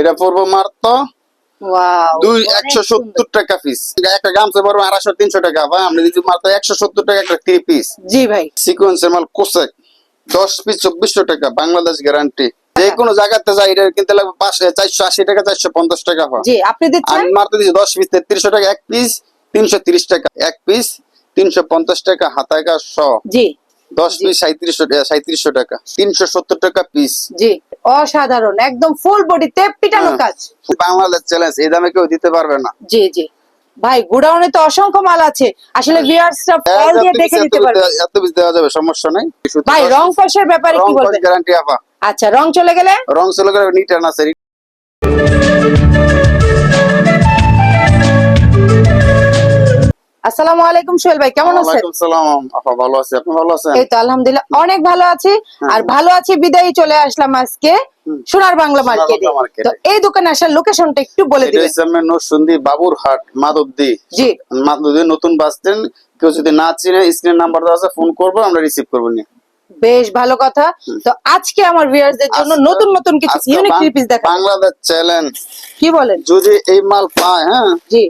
এটা পড়ব মাত্র দুই একশো সত্তর টাকা পিস একটা গামছা পড়ব আড়াইশো তিনশো টাকা। ভাই আমরা দিচ্ছি মাত্র একশো সত্তর টাকা একটা থ্রি পিস জি ভাই। সিকোয়েন্সের মাল কোসেক। দশ পিস চব্বিশশো টাকা বাংলাদেশ গ্যারান্টি যে কোনো জায়গাতে যাই এটা কিনতে লাগবে পাঁচশো চারশো আশি টাকা চারশো পঞ্চাশ টাকা হয় জি আপনি আমি মারতে দিচ্ছি দশ পিস তেত্রিশশো টাকা এক পিস তিনশো তিরিশ টাকা এক পিস তিনশো পঞ্চাশ টাকা হাতায় কাজ শ জি। দশ পিস সাঁত্রিশশো সাঁত্রিশশো টাকা। তিনশো সত্তর টাকা পিস জি অসাধারণ একদম ফুল বডিতে পিটানো হ্যাঁ। কাজ। বাংলাদেশ চ্যালেঞ্জ এই দামে কেউ দিতে পারবে না। জি জি। ভাই গোডাউনে তো অসংখ্য মাল আছে। আসলে ভিউয়ার্সরা কল দিয়ে দেখে নিতে পারবে। এত পিস দেওয়া যাবে সমস্যা নাই। ভাই রং কষের ব্যাপারে কি বলবেন? গ্যারান্টি আপা। আচ্ছা রং চলে গেলে? রং চলে গেলে নিটান আছে আসসালামু আলাইকুম সোহেল ভাই কেমন আছেন? সালাম আপা ভালো আছি আপনি ভালো আছেন? এই তো আলহামদুলিল্লাহ অনেক ভালো আছি। আর ভালো আছি বিদায়ী চলে আসলাম আজকে সোনার বাংলা মার্কেটে তো এই দোকানে আসার লোকেশনটা একটু বলে দিবেন। নরসুন্দি বাবুরহাট মাধবদী। জি। মাধবদী নতুন বাস স্ট্যান্ড কেউ যদি না চিনে স্ক্রিন নাম্বার দেওয়া আছে ফোন করব আমরা রিসিভ করব নিয়ে। বেশ ভালো কথা। তো আজকে আমার ভিউয়ারদের জন্য নতুন নতুন কিছু ইউনিক বাং- থ্রি পিস দেখা বাংলাদেশ চ্যালেঞ্জ কি বলেন? যদি এই মাল পায় হ্যাঁ? জি।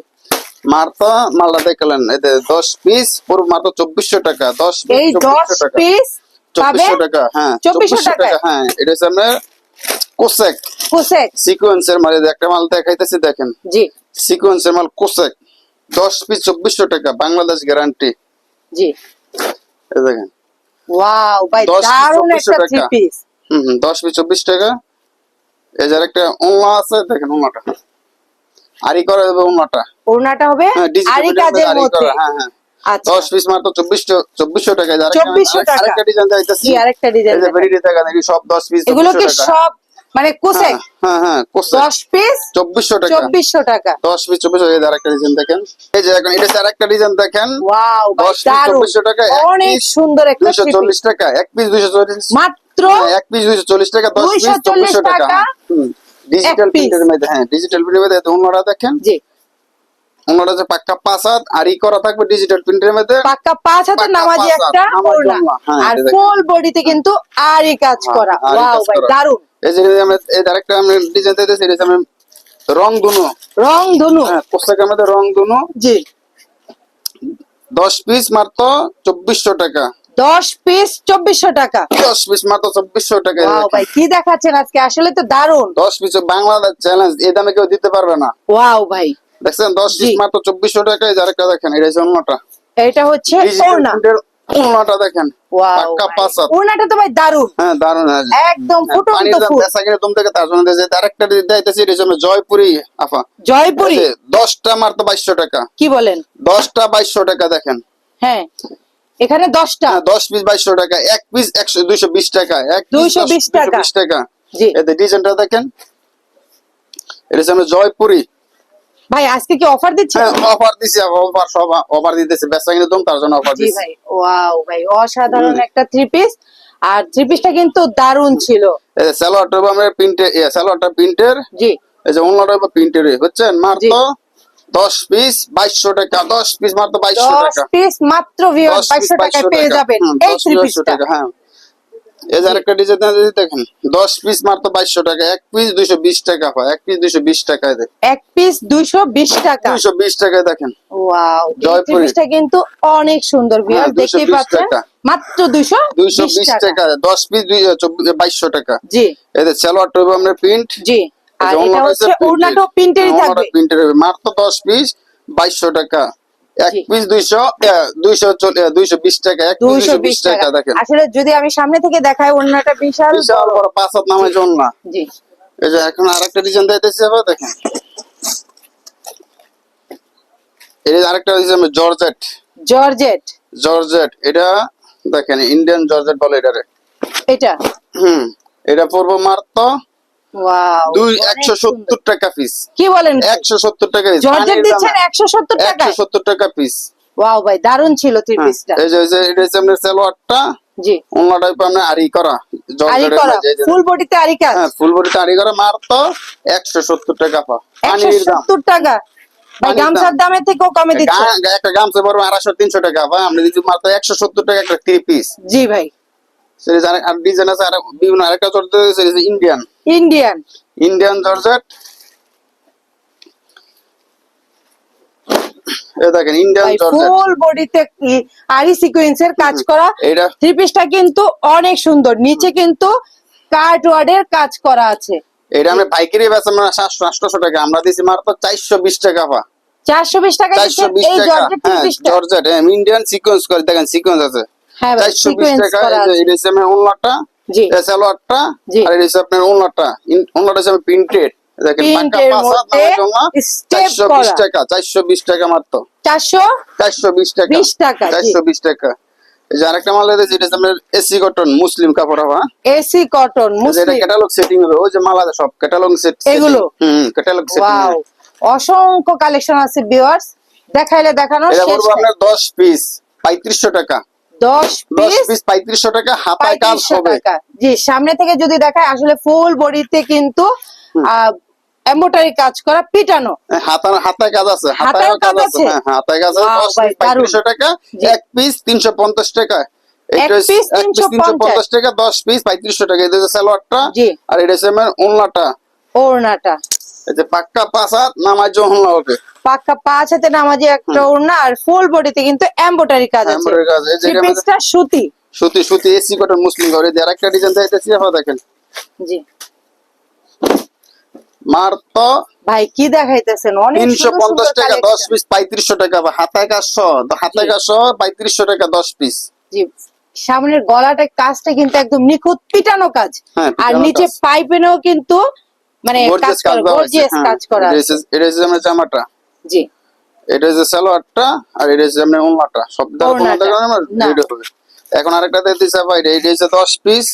মাত্র মালটা দেখলেন। এতে দশ পিস পুরো মাত্র চব্বিশশো টাকা দশ এই পিস দশ পিস চব্বিশশো টাকা হ্যাঁ 2400 চব্বিশশো টাকা হ্যাঁ এটা হচ্ছে আপনার কোসেক। কোসেক। সিকোয়েন্সের মাল একটা মাল দেখাইতেছি দেখেন। জি। সিকোয়েন্সের মাল কোসেক দশ পিস চব্বিশশো টাকা বাংলাদেশ গ্যারান্টি জি। দেখেন। ওয়াও ভাই 10 দারুণ একটা থ্রি পিস হম হম দশ পিস চব্বিশ টাকা। এই একটা ওনলা আছে দেখেন ওনলাটা আরি করা যাবে ওনলাটা ওড়নাটা হবে আরি কাজের মধ্যে। হ্যাঁ হ্যাঁ। আচ্ছা। পিস মাত্র টাকা 2400 টাকা। আরেকটা ডিজাইন যাইতেছি জি আরেকটা ডিজাইন এই যে ভেরিটি টাকা দেখি সব দশ পিস এগুলো কি সব মানে কোসেক হ্যাঁ হ্যাঁ কোসেক দশ পিস চব্বিশশো টাকা। চব্বিশশো টাকা। দশ পিস চব্বিশশো এই আরেকটা ডিজাইন দেখেন। এই যে এখন এটা আরেকটা ডিজাইন দেখেন। ওয়াও ভাই দশ পিস দারুণ। চব্বিশশো টাকা অনেক সুন্দর একটা দুইশো থ্রি চল্লিশ টাকা এক পিস দুইশো চল্লিশ। মাত্র হ্যাঁ, এক পিস দুইশো চল্লিশ টাকা দশ পিস 240 চব্বিশশো টাকা। টাকা, ডিজিটাল প্রিন্টের মধ্যে হ্যাঁ ডিজিটাল প্রিন্টের মধ্যে অন্যরা দেখেন? জি। অন্যরা যে পাক্কা পাঁচ হাত আর ই করা থাকবে ডিজিটাল প্রিন্টের মধ্যে। পাক্কা পাঁচ হাতে নামাজি একটা ওড়না। হ্যাঁ, আর ফুল বডিতে কিন্তু আরই কাজ হ্যাঁ, করা। ওয়াও ভাই এই যে আমরা এই আরেকটা আমরা ডিজাইন দিতেছি এটা হচ্ছে আমরা রং দুনো রং ধনু। হ্যাঁ পোশাকের মধ্যে রং দুনো জি। দশ পিস মাত্র চব্বিশশো টাকা। দশ পিস চব্বিশশো টাকা। দশ পিস মাত্র চব্বিশশো টাকা ভাই কি দেখাচ্ছেন আজকে? আসলে তো দারুণ। দশ পিস বাংলাদেশ চ্যালেঞ্জ এই দামে কেউ দিতে পারবে না। ওয়াও ভাই। দেখছেন দশ পিস। মাত্র চব্বিশশো টাকা এই যে আরেকটা দেখেন এটা হচ্ছে অন্যটা এটা হচ্ছে ডিজিটাল ওড়না। ওড়নাটা দেখেন পাক্কা ভাই। পাঁচ ওড়নাটা তো ভাই দারুণ। হ্যাঁ দারুণ হ্যাঁ। একদম হ্যাঁ, ফুটন্ত ফুল। পেশা কিনে তুমি থেকে তার জন্য আরেকটা দিতেছি এটা হচ্ছে জয়পুরি আফা। জয়পুরি? এই যে দশটা মাত্র বাইশশো টাকা। কি বলেন? দশটা বাইশশো টাকা দেখেন। হ্যাঁ। এখানে দশটা। হ্যাঁ, দশ পিস বাইশশো টাকা এক পিস একশো দুইশো বিশ টাকা এক piece 220 টাকা। 220 টাকা। জি। এতে ডিজাইনটা দেখেন এটা হচ্ছে জয়পুরি। ভাই আজকে কি অফার দিচ্ছে অফার দিছি অফার সব অফার দিতেছে বেচা তার জন্য অফার জি দিছি। ভাই ওয়াও ভাই অসাধারণ একটা থ্রি পিস আর থ্রি পিসটা কিন্তু দারুণ ছিল। এই যে স্যালোয়ারটা আমরা প্রিন্টে স্যালোয়ারটা প্রিন্টের জি। এই যে অন্যটা প্রিন্টের বুঝছেন? মাত্র দশ পিস বাইশশো টাকা। দশ পিস মাত্র বাইশশো টাকা। পিস মাত্র ভিউয়ার 10 piece বাইশশো টাকায় পেয়ে যাবেন। এই থ্রি 2200 পিসটা টাকা, হ্যাঁ। এই যে আরেকটা ডিজাইন যদি দেখেন দশ পিস মাত্র বাইশশো টাকা। এক পিস দুইশো বিশ টাকা হয়। এক পিস দুইশো বিশ টাকায় এক পিস দুইশো বিশ টাকা। দুইশো বিশ টাকায় দেখেন। ওয়াও এই জয়পুরি। পিসটা কিন্তু অনেক সুন্দর ভিউয়ার হ্যাঁ, দেখতেই পাচ্ছেন? মাত্র দুইশো দুইশো বিশ টাকা। দশ পিস বাইশশো টাকা। জি। এদের সালোয়ার টুবে আমরা প্রিন্ট জি। আর এটা হচ্ছে ওড়নাটাও প্রিন্টেরই থাকবে। প্রিন্টের মাত্র দশ পিস বাইশশো টাকা। এক পিস দুইশো দুইশো দুইশো বিশ টাকা এক পিস দুইশো দুইশো বিশ বিশ টাকা। টাকা দেখেন আসলে যদি আমি সামনে থেকে দেখাই ওড়নাটা বিশাল বিশাল বড়। পাঁচ হাত নামে জন জি। এই যে এখন আরেকটা ডিজাইন দিতেছি আবার দেখেন। এটা আরেকটা ডিজাইন জর্জেট জর্জেট জর্জেট এটা দেখেন ইন্ডিয়ান জর্জেট বলে এটারে। এটা? হুম এটা পড়ব মাত্র ওয়াও দুই একশো সত্তর টাকা পিস কি বলেন? একশো সত্তর টাকা। জর্জেট দিচ্ছেন একশো সত্তর একশো সত্তর টাকা পিস ওয়াও ভাই দারুণ ছিল থ্রি পিসটা এই যে এটা হচ্ছে আপনার সালোয়ারটা জি। অন্য টাইপ আরি করা আরি জর্জেটের করা মধ্যে এই যে- ফুল বডিতে আরি কাজ? হ্যাঁ ফুল বডিতে আরি করা মাত্র একশো সত্তর টাকা পা। পানির দাম। সত্তর টাকা? ভাই গামছার দামের থেকেও কমে দিচ্ছে। একটা গামছা পড়বে আড়াইশো তিনশো টাকা মাত্র টাকা একটা থ্রি পিস জি ভাই। সেটা আর ডিজাইন আছে আর বিভিন্ন আরেকটা চলতে সেটা ইন্ডিয়ান। ইন্ডিয়ান। Indian georgette. দেখেন ইন্ডিয়ান ভাই জর্জেট। ফুল বডিতে আরি সিকোয়েন্সের কাজ করা। থ্রি পিসটা কিন্তু অনেক সুন্দর। নিচে কিন্তু কার্ড ওয়ার্ডের কাজ করা আছে। এটা আমরা পাইকারি বেচা মানে সাতশো আটশো টাকা। আমরা দিছি মাত্র চারশো বিশ টাকা পা। চারশো বিশ টাকা চারশো বিশ টাকা। হ্যাঁ জর্জেট। ইন্ডিয়ান সিকোয়েন্স করে। দেখেন সিকোয়েন্স আছে। হ্যাঁ সিকোয়েন্স করা আছে। এটা হচ্ছে আপনার ওনলাটা জি। এটা সালোয়ারটা আর এটা হচ্ছে আপনার প্রিন্টেড দেখেন জন্য স্টেপ চারশো বিশ টাকা চারশো বিশ টাকা মাত্র। চারশো চারশো বিশ টাকা। 20 টাকা, টাকা। আরেকটা মাল এটা আপনার এসি কটন মুসলিম কাপড় হওয়া। AC cotton muslin. Catalogue setting হবে ওই যে মাল আছে সব ক্যাটালগ সেট এগুলো? হুম ক্যাটালগ সেটিং অসংখ্য কালেকশন আছে ভিউয়ার্স দেখাইলে দেখানো শেষ আপনার দশ পিস পঁয়ত্রিশশো টাকা। টাকা হাতায় কাজ হবে। জি সামনে থেকে যদি দেখায় আসলে ফুল বডিতে কিন্তু এম্বোটারি কাজ করা পিটানো। হাতা হাতায় কাজ আছে হাতায় হাতায় কাজ আছে? হ্যাঁ হাতায় কাজ আছে টাকা এক পিস তিনশো পঞ্চাশ টাকা। এটা হচ্ছে- piece এক পিস তিনশো 350 পঞ্চাশ টাকা দশ পিস পঁয়ত্রিশশো টাকা। এটা হচ্ছে সালোয়ারটা আর এটা হচ্ছে আমার ওনলাটা ওড়নাটা। এই যে পাক্কা পাঁচ নামাজ হবে। পাক্কা পাঁচ হাতে নামাজি একটা ওড়না আর ফুল বডিতে কিন্তু এম্বোটারি কাজ আছে। পিসটা সুতি। সুতি সুতি এসি কটন মুসলিম ঘরে। ডিজাইন চাইতেছি আপনারা দেখেন। জি। ভাই কি দেখাইতেছেন? অনেক তিনশো সুন্দর পঞ্চাশ সুন্দর টাকা দশ collection। পিস পঁয়ত্রিশশো টাকা বা হাতায় কাজ সহ হাতায় কাজ সহ পঁয়ত্রিশশো টাকা দশ পিস জি। সামনের গলাটা কাজটা কিন্তু একদম নিখুঁত পিটানো কাজ। হ্যাঁ, আর নিচে। পাইপেনও কিন্তু মানে কাজ করা গর্জিয়াস হ্যাঁ, কাজ করা এটা এটা হচ্ছে আমার জামাটা। জি। এটা সালোয়ারটা আর এটা আপনার সব। দেখা আমার। হবে। এখন আরেকটা ভাই এটা হচ্ছে দশ পিস।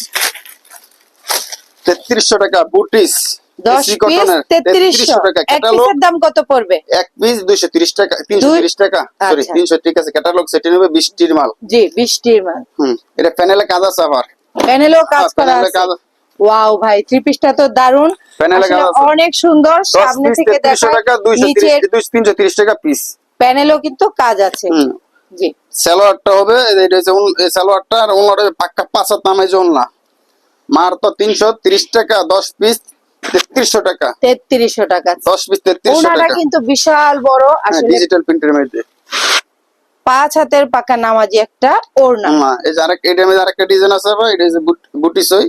তেত্রিশশো টাকা বুটিস। দশ এসি পিস কটনের তেত্রিশশো। টাকা। ক্যাটালগ পিসের দাম কত পড়বে? এক পিস দুইশো তিরিশ টাকা তিনশো দুই- তিরিশ টাকা। সরি আচ্ছা। তিনশো ঠিক আছে। ক্যাটালগ সেটি নেবে বৃষ্টির মাল। জি বৃষ্টির মাল। হুম এটা প্যানেলে কাজ আছে আবার প্যানেলেও কাজ হ্যাঁ, করা আছে। ওয়াও ভাই থ্রি পিসটা তো দারুণ। অনেক সুন্দর সামনে থেকে দেখা তিনশো তিরিশ টাকা পিস প্যানেলও কিন্তু কাজ আছে। জি। সালোয়ারটা হবে এটা হচ্ছে এই সালোয়ারটা আর ওনার পাক্কা পাঁচ হাত নামে যে ওনলা। মার তো তিনশো তিরিশ টাকা দশ পিস তেত্রিশশো টাকা। তেত্রিশশো টাকা। দশ পিস তেত্রিশশো টাকা। কিন্তু বিশাল বড় আসলে ডিজিটাল প্রিন্টের মধ্যে। পাঁচ হাতের পাকা নামাজি একটা ওড়না। না এই যে মধ্যে আরেকটা ডিজাইন আছে ভাই এটা বুটি সই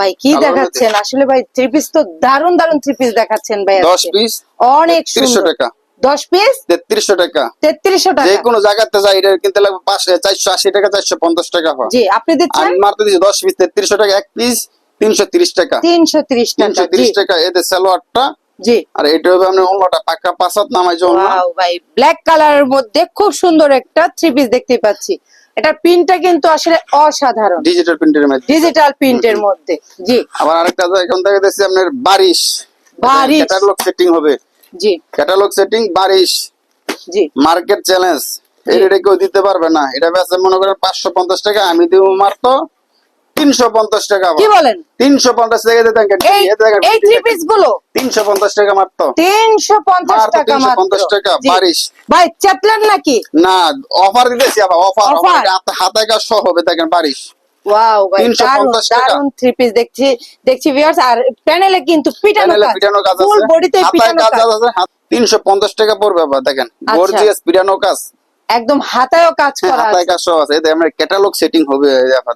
ভাই কি দেখাচ্ছেন? আসলে ভাই থ্রি পিস তো দারুণ দারুণ থ্রি পিস দেখাচ্ছেন ভাই দশ পিস অনেক তিরিশশো টাকা। দশ পিস তেত্রিশশো টাকা। তেত্রিশশো যে কোনো জায়গাতে যাই এটা কিনতে লাগবে পাঁচশো চারশো আশি টাকা চারশো পঞ্চাশ টাকা হয়। জি আপনি দিচ্ছেন? মারতে দিচ্ছি দশ পিস তেত্রিশশো টাকা এক পিস তিনশো তিরিশ টাকা। তিনশো তিরিশ তিনশো টাকা তিরিশ টাকা এদের সালোয়ারটা জি। আর এটা হবে আপনার অন্যটা পাক্কা পাঁচাত নামাই যে অন্য ওয়াও ভাই ব্ল্যাক কালারের মধ্যে খুব সুন্দর একটা থ্রি পিস দেখতে পাচ্ছি। এটা প্রিন্টটা কিন্তু আসলে অসাধারণ। ডিজিটাল প্রিন্টের মধ্যে। ডিজিটাল প্রিন্টের মধ্যে জি। আবার আরেকটা এখন থেকে দেখছি আপনার বারিশ। বারিশ। ক্যাটালগ সেটিং হবে। জি। ক্যাটালগ সেটিং বারিশ। জি। মার্কেট চ্যালেঞ্জ এটা কেউ দিতে পারবে না। এটা বেচে মনে করেন পাঁচশো পঞ্চাশ টাকা আমি দিব মাত্র তিনশো পঞ্চাশ টাকা কি বলেন? তিনশো পঞ্চাশ টাকা এই এই থ্রি পিসগুলো? তিনশো পঞ্চাশ টাকা মাত্র। তিনশো পঞ্চাশ টাকা পঞ্চাশ টাকা বারিশ। ভাই চ্যাপলেন নাকি? না অফার দিতেছি আবার অফার Offer? হাতে কাজ সহ হবে দেখেন বারিশ। ওয়াও ভাই 350 দারুণ টাকা। দারুণ থ্রি পিস দেখছি দেখছি আর প্যানেলে কিন্তু পিটানো কাজ। আছে। তিনশো পঞ্চাশ টাকা পড়বে আবার দেখেন। আচ্ছা। গর্জিয়াস পিটানো কাজ। একদম হাতায়ও কাজ করা হাতায় কাজ আছে। এতে আমরা ক্যাটালগ সেটিং হবে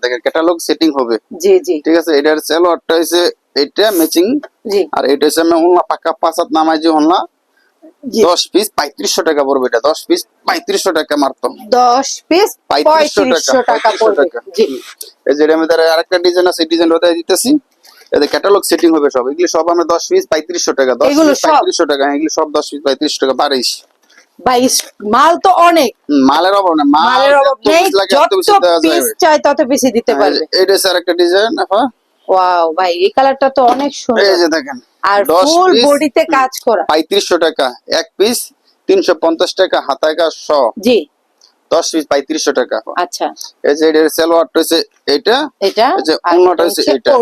দেখেন ক্যাটালগ সেটিং হবে। জি জি। ঠিক আছে? এটার সেলোয়ারটা হচ্ছে এটা ম্যাচিং জি। আর এটা হচ্ছে আমরা উনলা পাক্কা পাঁচাত নামাই যে উনলা দশ পিস পঁয়ত্রিশশো টাকা পড়বে এটা। দশ পিস পঁয়ত্রিশশো টাকা মারত দশ পিস পঁয়ত্রিশশো টাকা টাকা এই যে আরেকটা ডিজাইন আছে ডিজাইন ওটাই দিতেছি। এতে ক্যাটালগ সেটিং হবে সব। এগুলি সব আমরা দশ পিস পঁয়ত্রিশশো টাকা দশ পিস পঁয়ত্রিশশো টাকা হ্যাঁ, এগুলি সব দশ পিস পঁয়ত্রিশশো টাকা বারিশ ভাই মাল তো অনেক। মালের অভাব না মালের অভাব নেই যত পিস চাই তত বেশি দিতে পারবে। এটা স্যার একটা ডিজাইন হ্যাঁ ওয়াও ভাই এই কালারটা তো অনেক এই যে দেখেন আর ফুল বডিতে কাজ করা। পঁয়ত্রিশশো টাকা এক পিস তিনশো পঞ্চাশ টাকা হাতায় কাজ সব জি। দশ পিস পঁয়ত্রিশশো টাকা। আচ্ছা। এই যে এটা এটা এই যে এটা।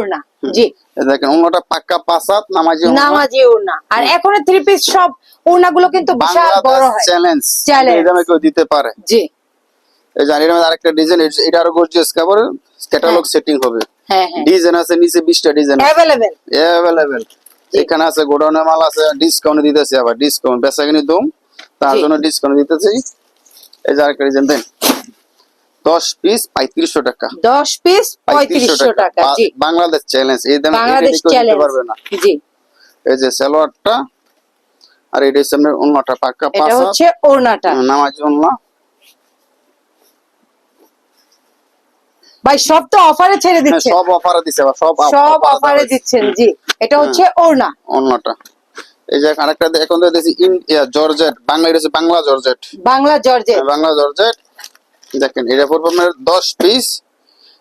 জি। দেখেন অন্যটা পাক্কা পাঁচাত নামাজি নামাজি ওড়না। আর এখন থ্রি পিস সব ওড়নাগুলো কিন্তু বিশাল বড় হয়। Challenge Challenge. এটা কেউ দিতে পারে। জি। এই জানি এর আরেকটা ডিজাইন এটা আরও গর্জিয়াস কাপড় ক্যাটালগ হ্যাঁ। সেটিং হবে। হ্যাঁ হ্যাঁ। ডিজাইন আছে নিচে বিশটা ডিজাইন অ্যাভেলেবেল অ্যাভেলেবেল এখানে আছে গোডাউনের মাল আছে ডিসকাউন্ট দিতেছি আবার ডিসকাউন্ট বেচা কিনি দম তার জন্য ডিসকাউন্ট দিতেছি। এই যে আরেকটা ডিজাইন দেন। দশ পিস পঁয়ত্রিশশো টাকা। দশ পিস পঁয়ত্রিশশো টাকা। বাংলাদেশ চ্যালেঞ্জ এই দামে বাংলাদেশ এটা কেউ দিতে চ্যালেঞ্জ পারবে না। জি। এই যে সালোয়ারটা আর এটা হচ্ছে আপনার অন্যটা পাক্কা এটা পাঁচ হচ্ছে ওড়নাটা। নামাজ অন্য ভাই সব তো অফারে ছেড়ে হ্যাঁ, দিচ্ছেন। সব অফারে দিছে সব সব অফারে দিচ্ছেন জি। এটা হচ্ছে ওড়না। অন্যটা এই যে আরেকটা এখন দেখছি জর্জেট। বাংলা এটা বাংলা জর্জেট। বাংলা জর্জেট। হ্যাঁ, বাংলা জর্জেট। দেখেন এটা পড়বে আপনার দশ পিস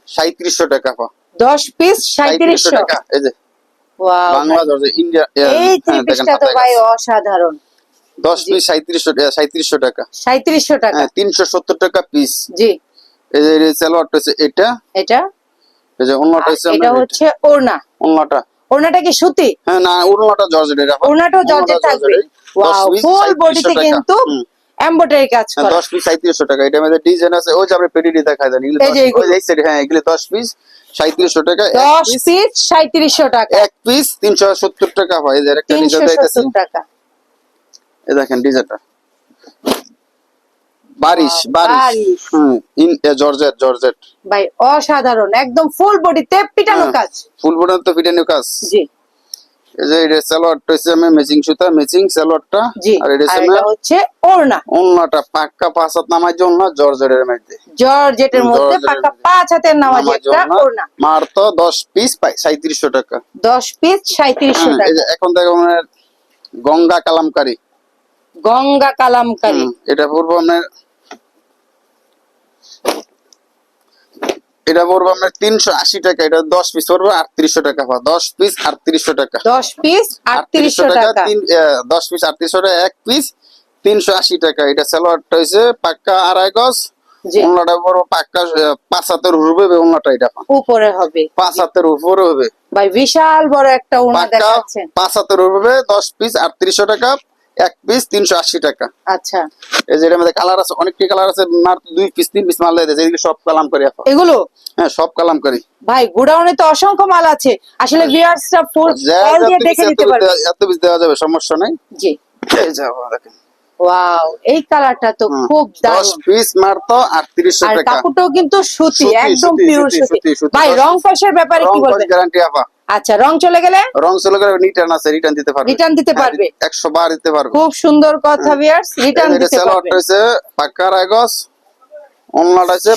সাঁত্রিশশো টাকা পা। দশ পিস সাঁত্রিশশো টাকা এই যে। বাংলা জর্জেট ইন্ডিয়া এই থ্রি তো ভাই অসাধারণ। দশ পিস সাঁত্রিশশো সাঁত্রিশশো টাকা। সাঁত্রিশশো টাকা। হ্যাঁ তিনশো সত্তর টাকা পিস। জি। এই যে সালোয়ারটা হচ্ছে এটা। এটা? এই যে অন্যটা হচ্ছে এটা হচ্ছে ওড়না। অন্যটা ওড়নাটা কি সুতি? হ্যাঁ না অন্যটা জর্জেট এটা ওড়নাটাও জর্জেট থাকবে। ওয়াও ফুল বডিতে কিন্তু এমব্রয়ডারি কাজ করা। দশ পিস সাঁত্রিশশো টাকা। এটা মধ্যে ডিজাইন আছে। ওই যে আপনি পেডিডি দেখায় দেন এগুলো এই যে side, হ্যাঁ এগুলো দশ পিস সাঁত্রিশশো টাকা এক দশ piece- পিস সাঁত্রিশশো টাকা। এক পিস তিনশো সত্তর টাকা হয়। যে একটা ডিজাইন দিতেছি সত্তর টাকা। এই দেখেন ডিজাইনটা বারিশ বারিশ। হুম ইন এ, জর্জেট জর্জেট। ভাই অসাধারণ একদম ফুল বডিতে পিটানো হ্যাঁ। কাজ। ফুল বোর্ডের তো ফিটানো কাজ। জি। এই যে এটা সালোয়ারটা হচ্ছে আমি ম্যাচিং সুতা ম্যাচিং সালোয়ারটা আর এটা হচ্ছে ওড়না। পাক্কা পাঁচ হাত নামার জন্য জর্জেটের মধ্যে। জর্জেটের মধ্যে পাঁচ হাতের নামাজ একটা ওড়না। মার তো দশ পিস পাই সাঁত্রিশশো টাকা। দশ পিস সাঁত্রিশশো হ্যাঁ, এই টাকা। এখন দেখো গঙ্গা কালামকারী। গঙ্গা কালামকারী। এটা পড়ব আপনার এটা পড়ব আপনার তিনশো আশি টাকা এটা দশ পিস পড়ব আটত্রিশশো টাকা দশ পিস আটত্রিশশো টাকা। দশ পিস আটত্রিশশো টাকা দশ পিস আটত্রিশশো টাকা এক পিস তিনশো আশি টাকা। এটা সালোয়ারটা হয়েছে পাক্কা আড়াই গজ অন্যটা পড়ব পাক্কা পাঁচ হাতের হবে অন্যটা এটা উপরে হবে। পাঁচ হাতের উপরে হবে। ভাই বিশাল বড় একটা দেখাচ্ছেন। পাঁচ হাতের হবে দশ পিস আটত্রিশশো টাকা। এক পিস তিনশো আশি টাকা। আচ্ছা। এই যে মধ্যে কালার আছে অনেকটি কালার আছে মাত্র দুই পিস তিন পিস মাল এদিকে সব কালাম করি এগুলো? হ্যাঁ সব কালাম করি। ভাই গোডাউনে তো অসংখ্য মাল আছে। আসলে ভিউয়ার্সরা ফুল যা কল দিয়ে দেখে নিতে পারবে। এত পিস দেওয়া যাবে সমস্যা নাই। জি। এই যে আবার দেখেন। ওয়াও এই কালারটা তো খুব দারুণ। পিস মার তো আটত্রিশশো আর কাপড়টাও কিন্তু সুতি একদম পিওর সুতি। ভাই রং কষের ব্যাপারে কি বলবেন? গ্যারান্টি আপা আচ্ছা রং চলে গেলে? রং চলে গেলে রিটার্ন আছে রিটার্ন দিতে পারবে। রিটার্ন দিতে পারবে। একশো বার দিতে পারবে। খুব সুন্দর কথা ভিউয়ার্স রিটার্ন দিতে পারবে। সালোয়ারটা হচ্ছে পাক্কা রাগস অন্যটা হচ্ছে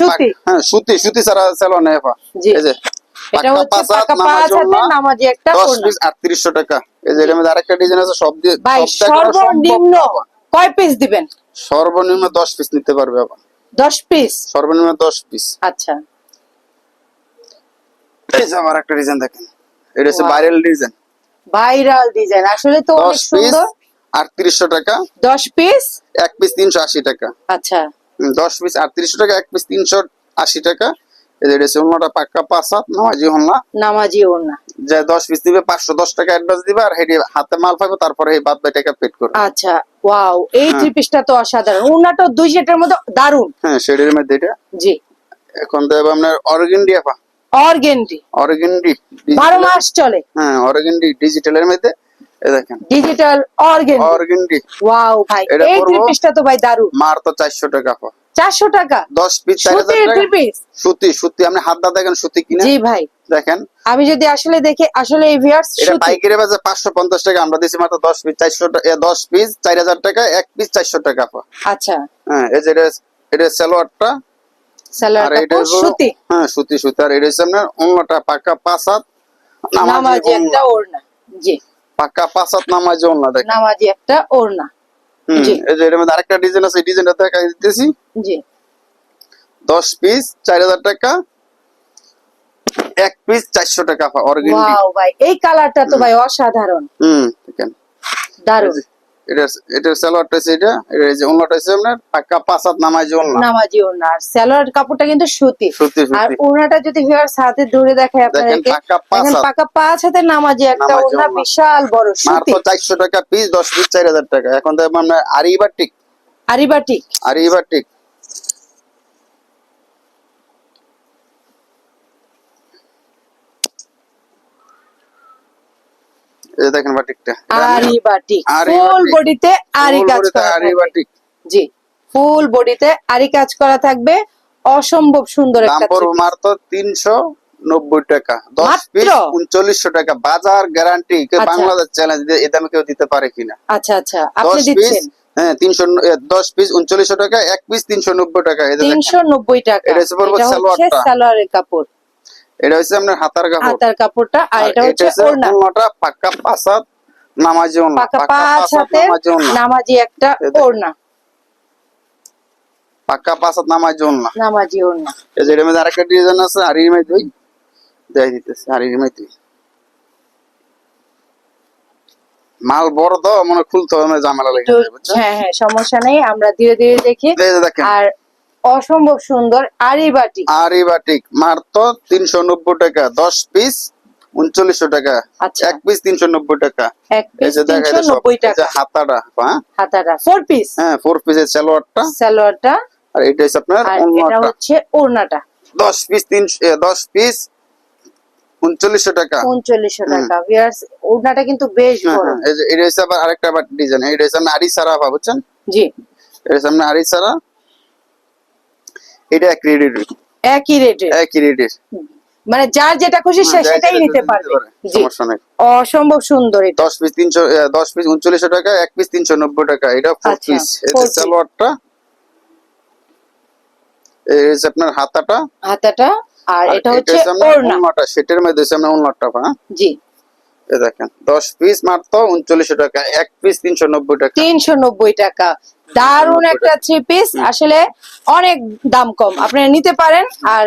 হ্যাঁ সুতি সুতি সালোয়ার নেই আপা জি। এই যে এটা হচ্ছে পাকা পাঁচ হাতের নামাজি একটা দশ ওড়না। পিস আটত্রিশশো টাকা। এই যে এর মধ্যে আরেকটা ডিজাইন আছে সব দিয়ে ভাই সর্বনিম্ন কয় পিস দিবেন? সর্বনিম্ন দশ পিস নিতে পারবে আপা পিস সর্বনিম্ন দশ পিস আচ্ছা। এই যে আমার একটা ডিজাইন দেখেন। এটা হচ্ছে ভাইরাল ডিজাইন ভাইরাল ডিজাইন আসলে তো অনেক সুন্দর। আটত্রিশশো টাকা। দশ পিস এক পিস তিনশো আশি টাকা। আচ্ছা। হুম, দশ পিস আটত্রিশশো টাকা এক পিস তিনশো আশি টাকা। এই যে অন্যটা পাক্কা পাঁচ হাত নামাজি হল্লা নামাজি ওড়না। যে দশ পিস দিবে পাঁচশো দশ টাকা অ্যাডভান্স দিবে আর হেডি হাতে মাল পাবে তারপরে এই বাদ বাই টাকা পেড করবে। আচ্ছা ওয়াও এই হ্যাঁ। থ্রি পিসটা তো অসাধারণ। ওড়নাটা দুই সেটের মধ্যে দারুণ। হ্যাঁ শেডের মধ্যে এটা। জি। এখন দেবে আপনার অরগেন্ডি আপা অর্গেন্ডি। অরগেন্ডি বারো মাস চলে। হ্যাঁ অরগেন্ডি ডিজিটালের মধ্যে এ দেখেন। Digital organdie. অরগেন্ডি। ওয়াও ভাই এই থ্রি পরবো- পিসটা তো ভাই দারুণ। মার তো চারশো টাকা আপা চারশো টাকা? দশ পিস চার হাজার সুতির টাকা। পিস সুতি সুতি আপনি হাত দা দেখেন সুতি কিনা? জি ভাই। দেখেন। আমি যদি আসলে দেখি আসলে এই ভিউয়ার্স এটা পাইকারি বাজার পাঁচশো পঞ্চাশ টাকা আমরা দিচ্ছি মাত্র দশ পিস চারশো দশ পিস চার হাজার টাকা এক পিস চারশো টাকা আপা আচ্ছা। হ্যাঁ এই যে এটা এটা সালোয়ারটা আর এটা সুতি। হ্যাঁ সুতি সুতি। আর এটা আপনার অন্যটা পাকা পাঁচ হাত নামাজি নামাজি একটা ওড়না। ওড়না জি। পাকা পাঁচ হাত নামাজি ওড়না দেখেন। নামাজি একটা ওড়না জি। এই যে এর মধ্যে আরেকটা ডিজাইন আছে এই ডিজাইনটা দেখা দিতেছি। জি। দশ পিস চার হাজার টাকা। এক পিস চারশো টাকা অর্গেন্ডি ওয়াও ভাই এই কালারটা তো ভাই অসাধারণ। হুম দেখেন। দারুণ। যে, এটা এটা সালোয়ারটা হচ্ছে এটা এটা এই যে অন্যটা হচ্ছে আপনার পাকা পাঁচ হাত নামাজি ওড়না। নামাজি ওড়না। আর সালোয়ার কাপড়টা কিন্তু সুতি। আর যদি ভিউয়ার্স হাতে ধরে দেখে আপনাদেরকে পাঁচ দেখেন হাত পাঁচ হাতে নামাজি একটা। বিশাল বড় সুতি। তো চারশো টাকা পিস দশ পিস চার হাজার টাকা। এখন তো আরিবাটিক। আরিবাটিক। আরিবাটিক। এই দেখেন বাটিকটা। আরি বাটিক ফুল বডিতে আরি কাজ করা আরি বাটিক জি ফুল বডিতে আরি কাজ করা থাকবে। অসম্ভব সুন্দর দাম পড়বে মাত্র তিনশো নব্বই টাকা। দশ মাত্র? পিস উনচল্লিশশো টাকা। বাজার গ্যারান্টি আচ্ছা। বাংলাদেশ চ্যালেঞ্জ এই দামে কেউ দিতে পারে কিনা। আচ্ছা আচ্ছা। আপনি দিচ্ছেন? হ্যাঁ তিনশো দশ পিস উনচল্লিশশো টাকা এক পিস তিনশো নব্বই টাকা। তিনশো নব্বই টাকা। এটা পড়বে সালোয়ারটা। সালোয়ারের কাপড়। এটা হচ্ছে আপনার হাতার কাপড়। হাতার কাপড়টা আর এটা হচ্ছে ওড়না। ওড়নাটা পাক্কা পাসাত নামাজি ওড়না পাকা পাক্কা পাঁচ হাতে নামাজি একটা ওড়না। পাক্কা পাসাত নামাজি ওড়না। নামাজি ওড়না। এই যে এটার মধ্যে আরেকটা ডিজাইন আছে আর ইমাই দুই দিতেছে আর দুই মাল বড় তো মনে খুলতে হবে ঝামেলা লেগে হ্যাঁ হ্যাঁ সমস্যা নেই আমরা ধীরে ধীরে দেখি। আর অসম্ভব সুন্দর আরি বাটি। আরি বাটিক মাত্র তিনশো নব্বই টাকা দশ পিস উনচল্লিশশো টাকা আচ্ছা। এক পিস তিনশো নব্বই টাকা। হাতাটা হ্যাঁ? হাতাটা ফোর পিস হ্যাঁ ফোর পিসের সালোয়ারটা। সালোয়ারটা। আর এটা হচ্ছে আপনার এটা হচ্ছে ওড়নাটা। দশ পিস তিনশো দশ পিস উনচল্লিশশো টাকা। উনচল্লিশশো টাকা। ওড়নাটা কিন্তু বেশ হ্যাঁ, বড়। হ্যাঁ, এটা হচ্ছে আবার আরেকটা ডিজাইন। এটা হচ্ছে আরি সারা বুঝছেন জি। এটা আপনার আরি সারা এটা এক রেডির একই রেটে এক রেডির মানে যার যেটা খুশি সে সেটাই নিতে পারবে। সমস্যা নেই। অসম্ভব সুন্দর এটা। দশ পিস তিনশো এ, দশ পিস উনচল্লিশশো টাকা এক পিস তিনশো নব্বই টাকা। এটা ফোর আচ্ছা, পিস এটা সালোয়ারটা এই আপনার হাতাটা। হাতাটা আর এটা হচ্ছে ওড়না। ওড়নাটা সেটের মধ্যে আপনার ওড়নাটা হ্যাঁ? জি। এই দেখেন দশ পিস মাত্র উনচল্লিশশো টাকা এক পিস তিনশো নব্বই টাকা। তিনশো নব্বই টাকা। দারুণ একটা থ্রি পিস আসলে অনেক দাম কম। আপনারা নিতে পারেন আর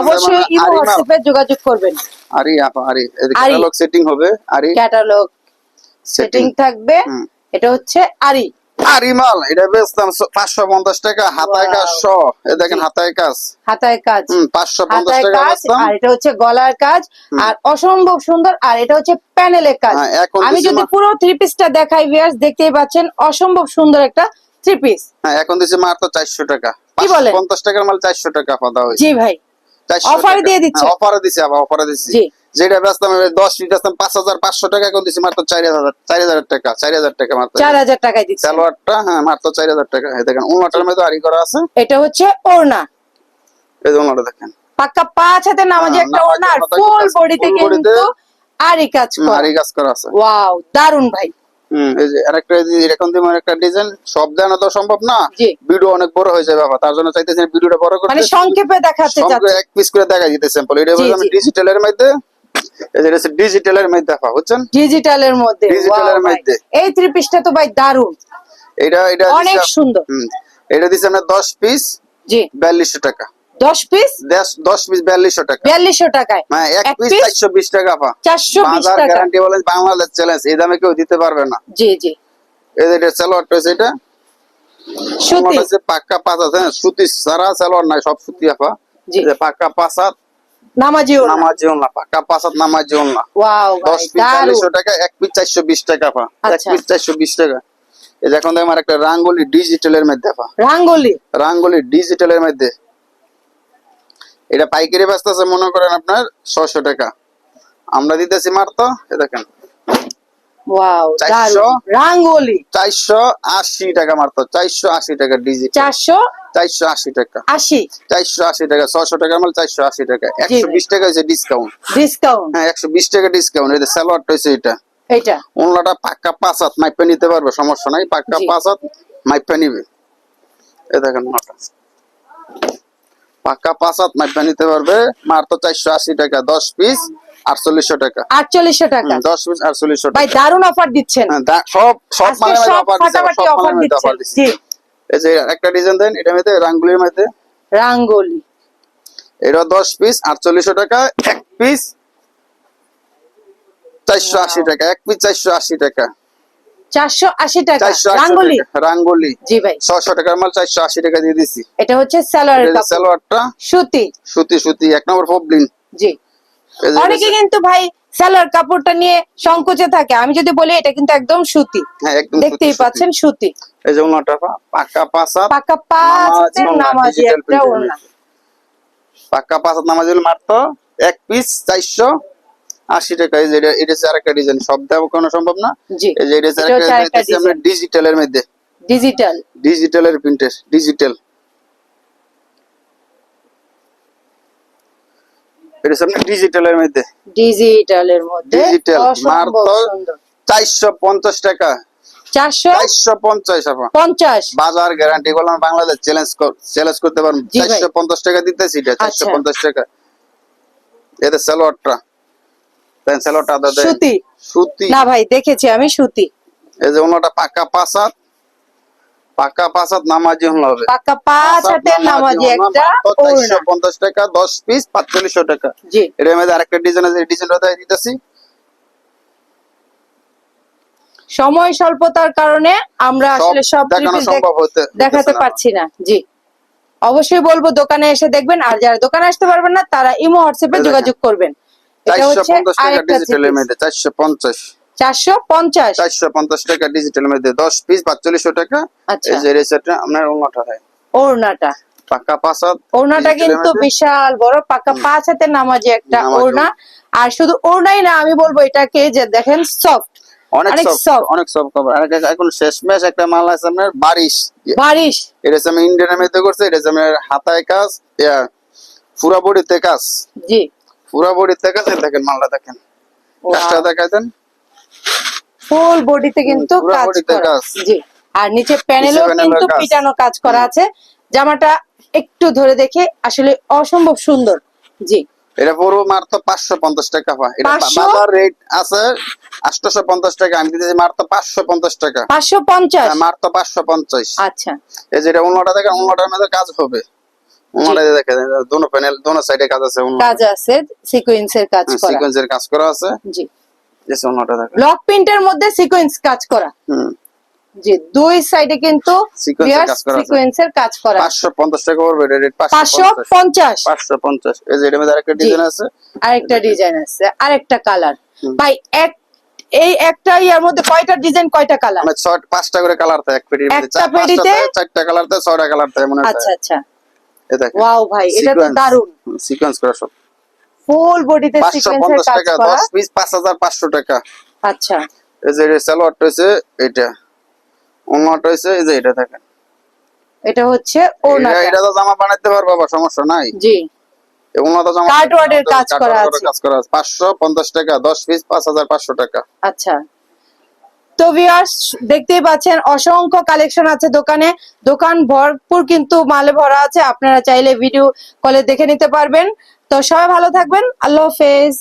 অবশ্যই ইমো হোয়াটসঅ্যাপে যোগাযোগ করবেন। আরি আপা আরি আরি। ক্যাটালগ সেটিং হবে। আরি ক্যাটালগ সেটিং সেটিং থাকবে। এটা হচ্ছে আরি আরি মাল এটা বেচতাম পাঁচশো পঞ্চাশ টাকা হাতায় কাজ শ এ দেখেন হাতায় কাজ। হাতায় টাকা বেচতাম। আর এটা হচ্ছে গলার কাজ। আর অসম্ভব সুন্দর আর এটা হচ্ছে প্যানেলের কাজ। হ্যাঁ, আমি যদি পুরো থ্রি পিসটা দেখাই ভিউয়ার্স দেখতেই পাচ্ছেন অসম্ভব সুন্দর একটা থ্রি পিস হ্যাঁ এখন দিচ্ছে মাত্র চারশো টাকা। কি বলেন? পঞ্চাশ টাকার মাল চারশো টাকা পাতা হয়েছে। জি ভাই। Offer দিয়ে দিচ্ছে? অফারে দিচ্ছে আবার অফারে দিচ্ছি জি। যেটা বেচতাম দশ পিস বেচতাম পাঁচ হাজার পাঁচশো টাকা এখন দিচ্ছি মাত্র চার হাজার চার হাজার টাকা চার হাজার টাকা মাত্র। চার হাজার টাকায় দিচ্ছে। সালোয়ারটা হ্যাঁ মাত্র চার হাজার টাকা। এই দেখেন উন্নটার মধ্যে আরি করা আছে। এটা হচ্ছে ওড়না। এই উন্নটা দেখেন। পাক্কা পাঁচ হাতে নামাজি হ্যাঁ, একটা ওড়না আর ফুল বডিতে কিন্তু আরি কাজ করা। আরি কাজ করা আছে। ওয়াও দারুণ ভাই। আরেকটা এরকম দিয়ে একটা ডিজাইন সব দেখানো তো সম্ভব না? ভিডিও অনেক বড় হয়ে যাবে বাবা তার জন্য ভিডিওটা বড় করতে। মানে সংক্ষেপে দেখাতে চাচ্ছি। এক পিস করে দেখা যেতে স্যাম্পল এটা ডিজিটালের মধ্যে এটা হচ্ছে ডিজিটালের মধ্যে বুঝছেন? ডিজিটালের মধ্যে ডিজিটালের মধ্যে। এই থ্রি পিসটা তো ভাই দারুণ এটা এটা অনেক সুন্দর। হুম, এটা আমরা দশ পিস জি। টাকা। দশ পিস দশ- পিস বিয়াল্লিশশো টাকা। বিয়াল্লিশশো টাকায়। হ্যাঁ এক পিস চারশো বিশ টাকা পা চারশো বিশ বাজার টাকা। গ্যারান্টি বলে বাংলাদেশ চ্যালেঞ্জ এই দামে কেউ দিতে পারবে না। জি জি। এই যে এটা সালোয়ারটা এটা। সুতি। পাক্কা আছে হ্যাঁ, সুতি সারা সালোয়ার নাই সব সুতি আপা। জি। এই যে পাক্কা পাঁচাত নামাজি নামাজিও না পাক্কা নামাজিও না ওয়াও দশ ভাই পিস দারুণ চাল্লিশশো টাকা এক পিস চারশো বিশ টাকা পা এক আচ্ছা। পিস চারশো বিশ টাকা। এই যে এখন আমার একটা রাঙ্গুলি ডিজিটালের মধ্যে পা রাঙ্গলি। রাঙ্গুলি ডিজিটালের মধ্যে। এটা পাইকারি ব্যস্ত আছে মনে করেন আপনার ছশো টাকা। আমরা দিতেছি মারতো এ দেখেন। চারশো? রাঙ্গলি। চারশো আশি টাকা মাত্র চারশো আশি টাকা ডিজিটাল চারশো চারশো আশি টাকা। আশি। চারশো আশি টাকা ছশো টাকার মাল চারশো আশি টাকা। একশো বিশ টাকা হয়েছে ডিসকাউন্ট ডিসকাউন্ট হ্যাঁ একশো বিশ টাকা ডিসকাউন্ট এটা স্যালোয়ারটা হয়েছে এটা। এটা ওনলাটা পাক্কা পাঁচ হাত মাইপে নিতে পারবে সমস্যা নাই। পাক্কা। পাঁচ হাত মাইপে নিবে। এ দেখেন ওনাটা। পাক্কা পাঁচ হাত মাইপে নিতে পারবে। মাত্র চারশো আশি টাকা দশ পিস আটচল্লিশশো টাকা। আটচল্লিশশো টাকা। দশ পিস আটচল্লিশশো টাকা। দারুণ অফার দিচ্ছেন। হ্যাঁ, সব সব আজকে অফার দিচ্ছে সব অফার অফার দিচ্ছে। এই যে একটা ডিজাইন দেন এটার মধ্যে রাঙ্গুলির মধ্যে রাঙ্গলি। এটা দশ পিস আটচল্লিশশো টাকা এক পিস চারশো আশি টাকা এক পিস চারশো আশি টাকা। চারশো আশি টাকা। রাঙ্গলি। রাঙ্গুলি। জি ভাই। ছশো টাকার মাল চারশো আশি টাকা দিয়ে দিছি। এটা হচ্ছে সালোয়ারটা? সুতি। সুতি সুতি এক নম্বর জি। অনেকে কিন্তু ভাই সালোয়ার কাপড়টা নিয়ে সংকোচে থাকে। আমি যদি বলি এটা কিন্তু একদম সুতি। হ্যাঁ একদম দেখতেই পাচ্ছেন সুতি। এই যে ওনাটা পা- পাক্কা পাঁচা পাকা পাঁচ নামাজি একটা পাঁচা নামাজ মাত্র এক পিস চারশো আশি টাকা এই যে এটা এটা হচ্ছে আরেকটা ডিজাইন সব দেওয়া কোনো সম্ভব না। জি। এই যে এটা হচ্ছে আরেকটা ডিজাইন আমরা ডিজিটালের মধ্যে। ডিজিটাল ডিজিটালের প্রিন্টের ডিজিটাল এটা আপনার ডিজিটালের মধ্যে। ডিজিটালের মধ্যে। পঞ্চাশ টাকা। চারশো? চারশো পঞ্চাশ আপা। পঞ্চাশ। বাজার গ্যারান্টি বললাম বাংলাদেশ চ্যালেঞ্জ চ্যালেঞ্জ করতে পারব। জি চারশো পঞ্চাশ টাকা দিতেছি এটা চারশো আচ্ছা। পঞ্চাশ টাকা। এতে সালোয়ারটা আদা সুতি। সুতি। না ভাই দেখেছি আমি সুতি। এই যে ওনাটা পাকা পাসাত পাকা পাসাত নামাজি হবে পাকা নামাজি একটা টাকা দশ পিস পাঁচচল্লিশশো টাকা। জি। এর মধ্যে আরেকটা ডিজাইন আছে ডিজাইনটা তাই দিতেছি। সময় স্বল্পতার কারণে আমরা আসলে সব দেখাতে পারছি না জি। অবশ্যই বলব দোকানে এসে দেখবেন আর যারা দোকানে আসতে পারবেন না তারা ইমো হোয়াটসঅ্যাপে যোগাযোগ করবেন। টাকা ডিজিটাল পিস পাঁচচল্লিশশো টাকা আচ্ছা। এই যে রেসেটটা আপনার ওনাটা হয়। ওড়নাটা। পাকা পাসাদ ওড়নাটা কিন্তু মধ্যে। বিশাল বড় পাকা পাঁচ হাতের নামাজি একটা ওড়না। আর শুধু ওড়নাই না আমি বলব এটাকে যে দেখেন সফট অনেক সফট অনেক সফট কভার আর একটা- এখন শেষ ম্যাচ একটা মাল আছে আপনার বারিশ। বারিশ। এটা আমি ইন্ডিয়ানের মধ্যে করছে এটা আপনার হাতায় কাজ পুরা বডিতে কাজ। জি। পুরা দেখেন মালটা দেখেন। কাজটা ফুল বডিতে কিন্তু কাজ করা। জি। আর নিচে প্যানেলও কিন্তু পিটানো কাজ করা আছে। জামাটা একটু ধরে দেখে আসলে অসম্ভব সুন্দর। জি। এটা পুরো মাত্র পাঁচশো পঞ্চাশ টাকা হয় এটা 500? বাজার রেট আছে আটশোশো পঞ্চাশ টাকা। আমি দিতেছি মাত্র পাঁচশো পঞ্চাশ টাকা। পাঁচশো পঞ্চাশ? হ্যাঁ, মাত্র পাঁচশো পঞ্চাশ। আচ্ছা। এই যেটা অন্যটা দেখেন অন্যটার মধ্যে কাজ হবে। অন্যটা দেখেন দোনো প্যানেল দোনো সাইডে কাজ আছে কাজ আছে সিকোয়েন্সের কাজ করা। সিকোয়েন্সের কাজ করা আছে। জি। যে অন্যটা দেখেন। ব্লক প্রিন্টের মধ্যে সিকোয়েন্স কাজ করা। হুম। জি দুই সাইডে কিন্তু সিকোয়েন্সের কাজ করা আছে। সিকোয়েন্সের কাজ করা। পাঁচশো পঞ্চাশ টাকা পড়বে এটা রেট পাঁচশো পাঁচশো পঞ্চাশ। পাঁচশো পঞ্চাশ। এই যে এটার মধ্যে আরেকটা ডিজাইন আছে। আরেকটা ডিজাইন আছে আরেকটা কালার ভাই এক এই একটা ইয়ার মধ্যে কয়টা ডিজাইন কয়টা কালার মানে করে কালার থাকে এক পেটির মধ্যে। পেটিতে? কালার থাকে কালার থাকে মনে আচ্ছা হয়। আচ্ছা দেখেন ওয়াও ভাই এটা তো দারুণ সিকোয়েন্স করা সব। ফুল বডিতে সিকোয়েন্সের কাজ করা। দশ পিস পাঁচ হাজার পাঁচশো টাকা। আচ্ছা। এই যে এটা এই যে এটা দেখেন। এটা হচ্ছে এটা এটা তো জামা বানাইতে পারব বাবা সমস্যা নাই। জি। অন্যটা জামা কাটওয়ার্ডের কাজ করা আছে। কাজ করা আছে। পাঁচশো পঞ্চাশ টাকা দশ পিস পাঁচ হাজার পাঁচশো টাকা। আচ্ছা। তো ভিউয়ার্স দেখতেই পাচ্ছেন, অসংখ্য কালেকশন আছে দোকানে। দোকান ভরপুর কিন্তু মালে ভরা আছে। আপনারা চাইলে ভিডিও কলে দেখে নিতে পারবেন। তো সবাই ভালো থাকবেন। আল্লাহ হাফেজ।